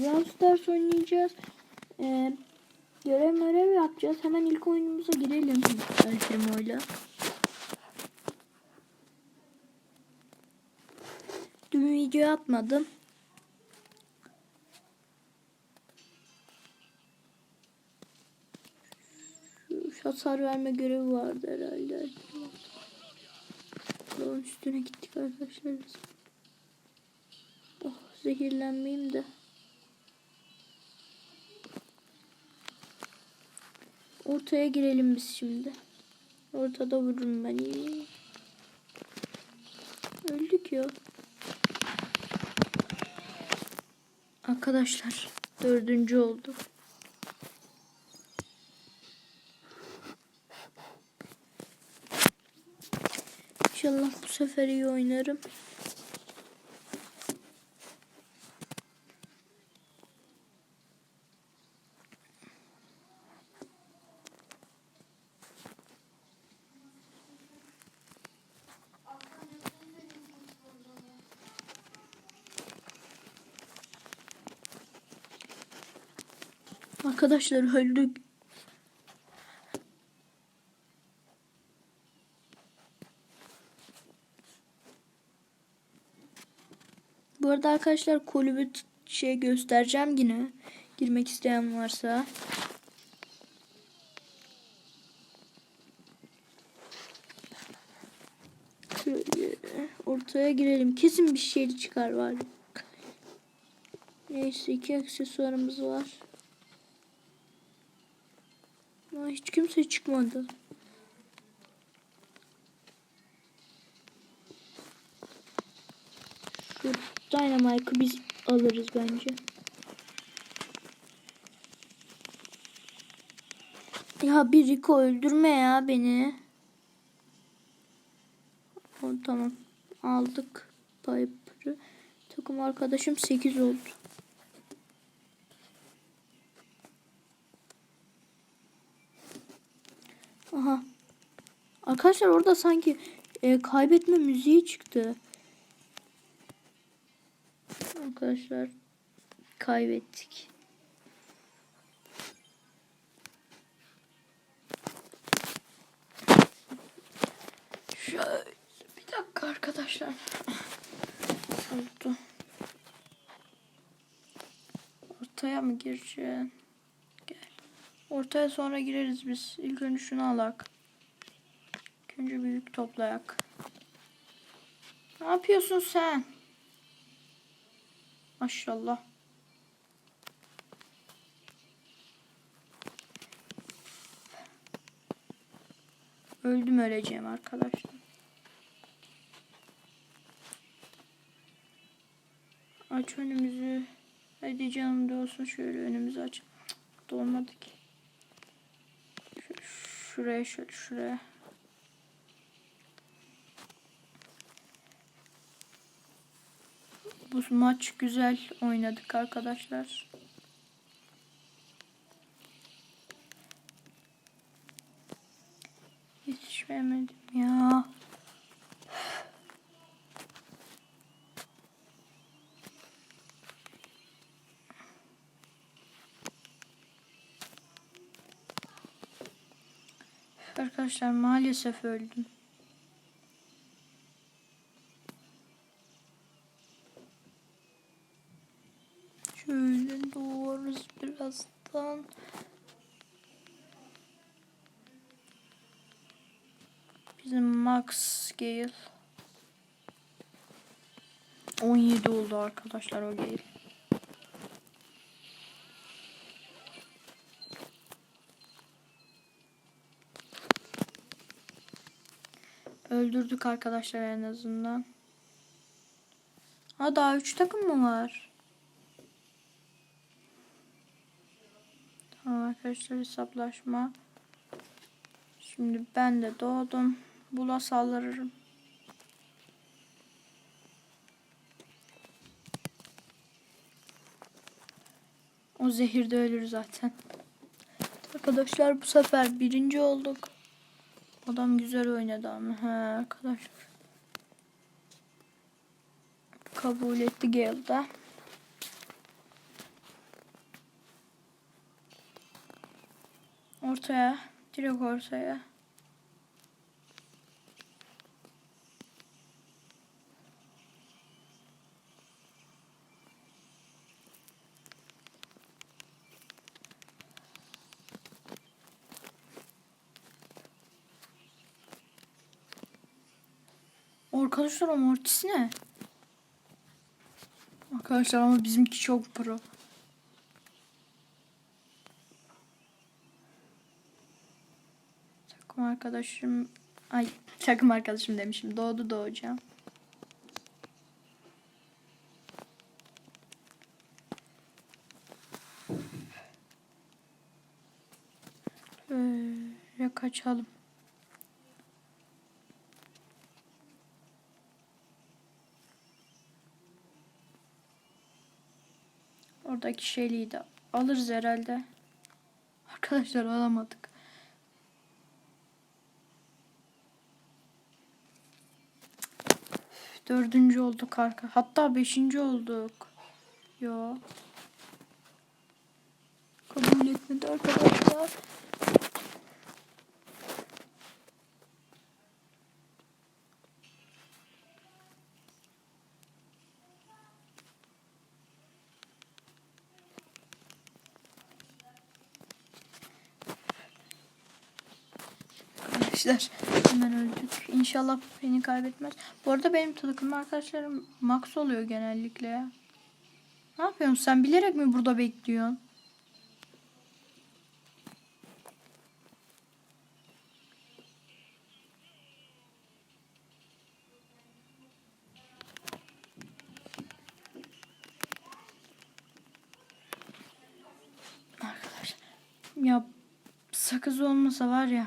Brawl Stars oynayacağız. Ee, görev görev yapacağız. Hemen ilk oyunumuza girelim. Elfemo'yla. Dün video atmadım. Şu hasar verme görevi vardı herhalde. Onun üstüne gittik arkadaşlar biz. Oh zehirlenmeyeyim de. Ortaya girelim biz şimdi. Ortada vururum ben. Öldük ya. Arkadaşlar dördüncü oldu. İnşallah bu sefer iyi oynarım. Arkadaşlar öldük. Bu arada arkadaşlar kulübü şey göstereceğim yine. Girmek isteyen varsa. Şöyle ortaya girelim. Kesin bir şey çıkar var. Neyse iki aksesuarımız var. Ama hiç kimse çıkmadı. Şu Dynamite'ı biz alırız bence. Ya bir Rico öldürme ya beni. O, tamam. Aldık Piper'ı. Takım arkadaşım 8 oldu. Aha. Arkadaşlar orada sanki e, kaybetme müziği çıktı. Arkadaşlar kaybettik. Şöyle bir dakika arkadaşlar. Oldu. Ortaya mı gireceğim? Ortaya sonra gireriz biz. İlk önce şunu alak. İlk önce büyük toplayak. Ne yapıyorsun sen? Maşallah. Öldüm öleceğim arkadaşlar. Aç önümüzü. Hadi canım da şöyle önümüzü aç. Dolmadı ki. Şuraya şöyle şuraya. Bu maç güzel oynadık arkadaşlar. Yetişmemedim ya. Arkadaşlar maalesef öldüm. Şöyle doğarız birazdan. Bizim Max Gale 17 oldu arkadaşlar o Gale. Öldürdük arkadaşlar en azından. Ha daha 3 takım mı var? Tamam arkadaşlar hesaplaşma. Şimdi ben de doğdum. Bula saldırırım. O zehirde ölür zaten. Arkadaşlar bu sefer birinci olduk. Adam güzel oynadı ama. Ha arkadaşlar. Kabul etti geldi. Ortaya. Direkt ortaya. Arkadaşlar amortisi ne? Arkadaşlar ama bizimki çok pro. Takım arkadaşım ay takım arkadaşım demişim. Doğdu doğacağım. Böyle kaçalım. Oradaki şeyliği de alırız herhalde. Arkadaşlar alamadık. Üf, Dördüncü olduk arka. Hatta beşinci olduk. Yo. Kabul etmedi arkadaşlar. Arkadaşlar hemen öldük. İnşallah beni kaybetmez. Bu arada benim takım arkadaşlarım max oluyor genellikle ya. Ne yapıyorsun sen bilerek mi burada bekliyorsun? Arkadaşlar ya sakız olmasa var ya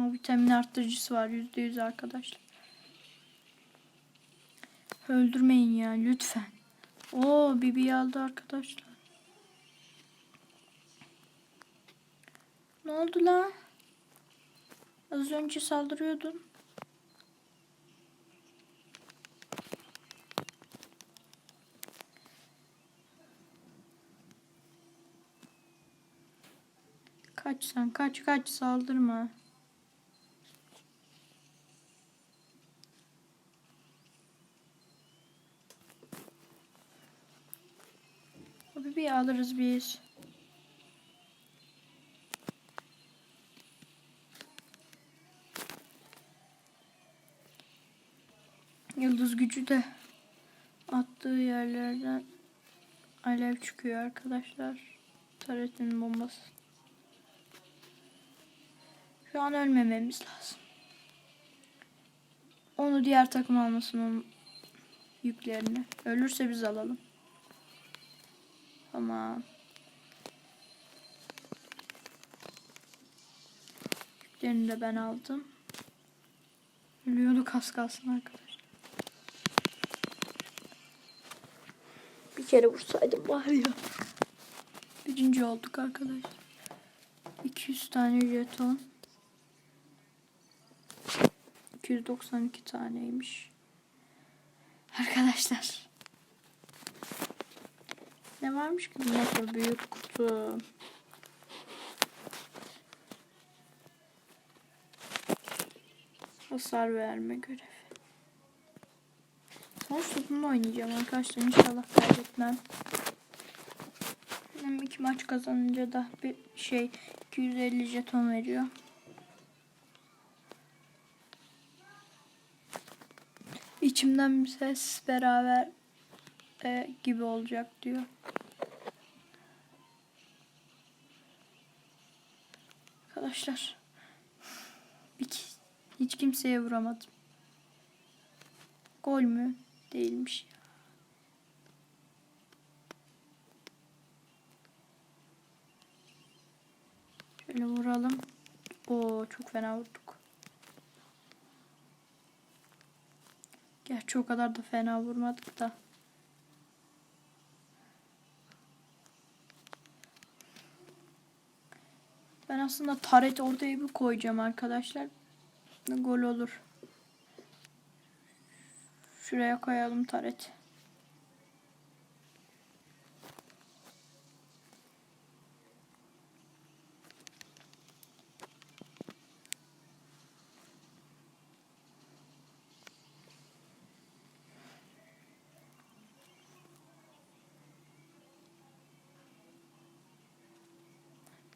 Ama vitamin arttırıcısı var yüzde yüz arkadaşlar. Öldürmeyin ya lütfen. Oo Bibi aldı arkadaşlar. Ne oldu la? Az önce saldırıyordun. Kaç sen kaç kaç saldırma. Bir alırız biz. Yıldız gücü de attığı yerlerden alev çıkıyor arkadaşlar. Taretin bombası. Şu an ölmememiz lazım. Onu diğer takım almasın onun yüklerini. Ölürse biz alalım. Tamam. Yüklerini de ben aldım. Ölüyordu az kalsın arkadaşlar. Bir kere vursaydım var ya. Birinci olduk arkadaşlar. 200 tane jeton. 292 taneymiş. Arkadaşlar. Ne varmış ki bu nasıl büyük kutu? Hasar verme görevi. Son bununla oynayacağım arkadaşlar. İnşallah kaybetmem. Hem iki maç kazanınca da bir şey 250 jeton veriyor. İçimden bir ses beraber e, gibi olacak diyor. Arkadaşlar hiç, kimseye vuramadım. Gol mü? Değilmiş. Şöyle vuralım. Oo çok fena vurduk. Gerçi o kadar da fena vurmadık da. Aslında taret ortaya bir koyacağım arkadaşlar. Gol olur. Şuraya koyalım taret.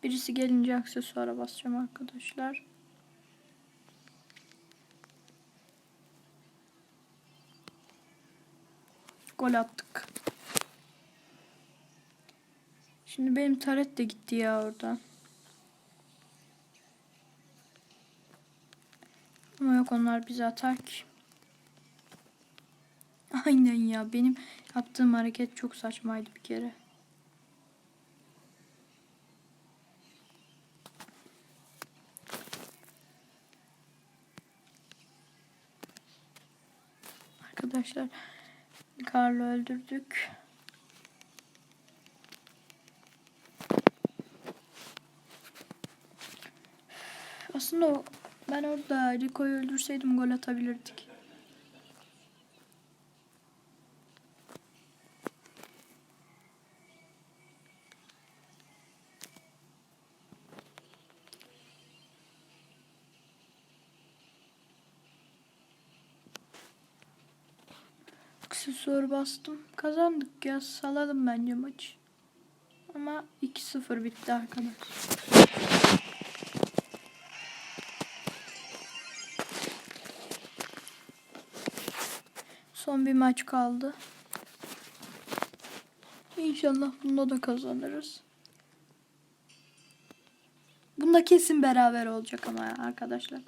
Birisi gelince aksesuara basacağım arkadaşlar. Gol attık. Şimdi benim taret de gitti ya oradan. Ama yok onlar bizi atar ki. Aynen ya benim yaptığım hareket çok saçmaydı bir kere. Arkadaşlar Karl'ı öldürdük. Aslında ben orada Rico'yu öldürseydim gol atabilirdik. Aksesuar bastım. Kazandık ya. Salalım bence maçı. Ama 2-0 bitti arkadaş. Son bir maç kaldı. İnşallah bunda da kazanırız. Bunda kesin beraber olacak ama arkadaşlar.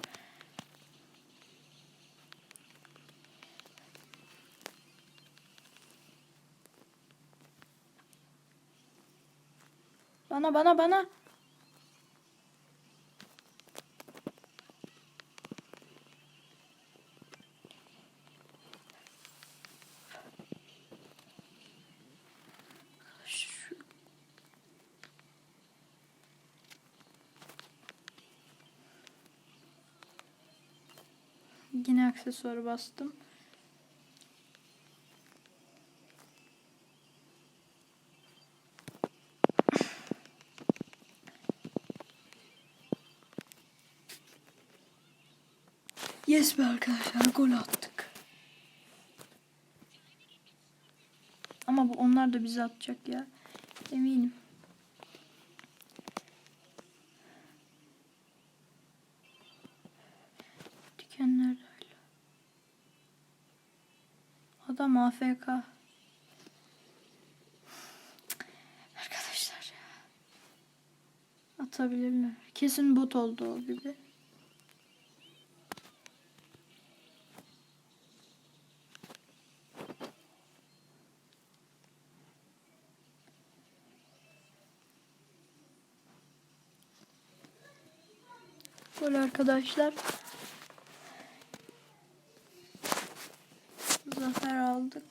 Bana bana bana. Yine aksesuarı bastım. Yes be arkadaşlar gol attık. Ama bu onlar da bizi atacak ya. Eminim. Dikenler öyle. Adam AFK. Arkadaşlar. Atabilirler. Kesin bot oldu o gibi. Gol arkadaşlar. Zafer aldık.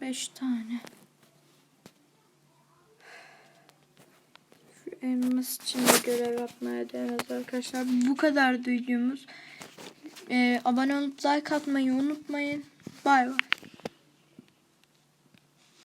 Beş tane. Şu elmas için de görev yapmaya değmez arkadaşlar. Bu kadar videomuz. Ee, abone olup like atmayı unutmayın. Bay bay.